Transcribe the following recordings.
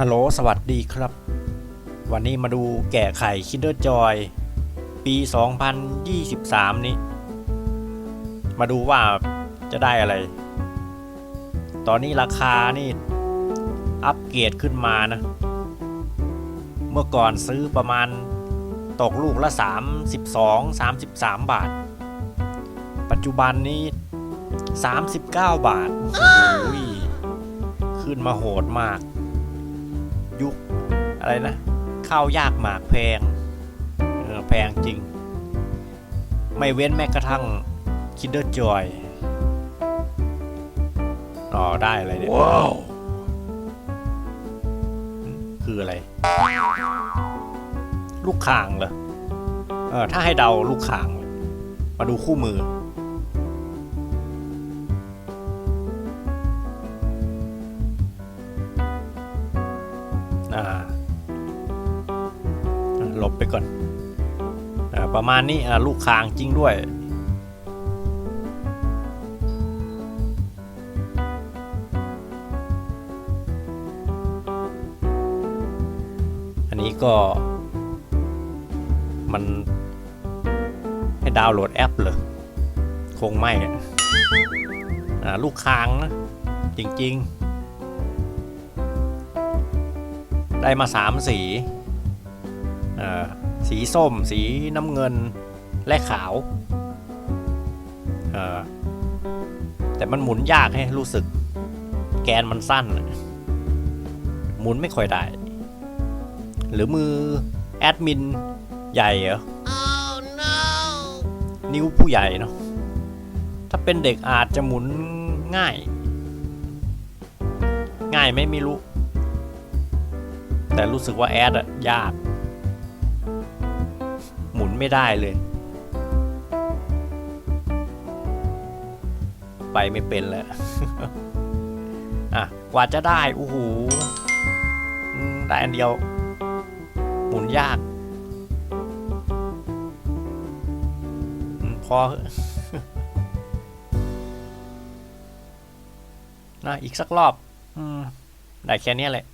ฮัลโหล สวัสดีครับ วันนี้มาดูแกะไข่ Kinder Joy ปี 2023 นี้ มาดูว่าจะได้อะไร ตอนนี้ราคานี่ อัปเกรดขึ้นมานะ เมื่อก่อนซื้อประมาณตกลูกละ 32 33 บาท ปัจจุบันนี้ 39 บาทโอ้โหขึ้นมาโหดมาก ยุคอะไรนะข้าวยากหมากแพงเออแพงจริง ไม่เว้นแม้กระทั่ง Kinder Joy อ๋อได้อะไรเนี่ยว้าวคืออะไร ลูกข่างเหรอเออถ้าให้เดาลูกข่าง มาดูคู่มือ หลบไปก่อนอประมาณนี้ลูกคางจริงด้วยอันนี้ก็มันให้ดาวน์โหลดแอปเหรอคงไม่ลูกคางนะ จริง ๆ ได้มาสามสีเอ่อสีส้ม สีน้ำเงินและขาวเอ่อแต่มันหมุนยากให้รู้สึก แกนมันสั้น หมุนไม่ค่อยได้ หรือมือ แอดมิน ใหญ่เหรอนิ้วผู้ใหญ่เนาะถ้าเป็นเด็กอาจจะหมุนง่าย ง่ายไหมไม่รู้ แต่รู้สึกว่าแอดอะยาก หมุนไม่ได้เลย ไปไม่เป็นแล้วอะกว่าจะได้โอ้โหได้อันเดียว หมุนยากพออะนะอีกสักรอบอได้แค่นี้แหละ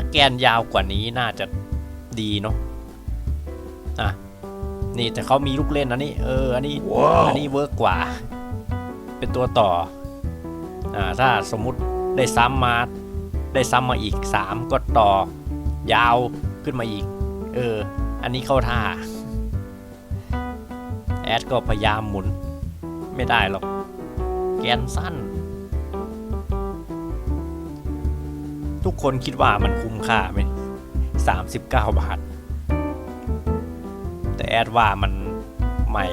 ถ้าแกนยาวกว่านี้น่าจะดีเนาะอะนี่แต่เขามีลูกเล่นนะนี่เอออันนี้อันนี้เวิร์กกว่า เป็นตัวต่ออ่าถ้าสมมุติได้ซ้ำมาได้ซ้ำมาอีก 3 ก็ต่อยาวขึ้นมาอีก เออ อันนี้เข้าท่า แอดก็พยายามหมุน ไม่ได้หรอก แกนสั้น ทุกคนคิดว่ามันคุ้มค่าไหมสามสิบเก้าบาท แต่แอดว่ามันไม่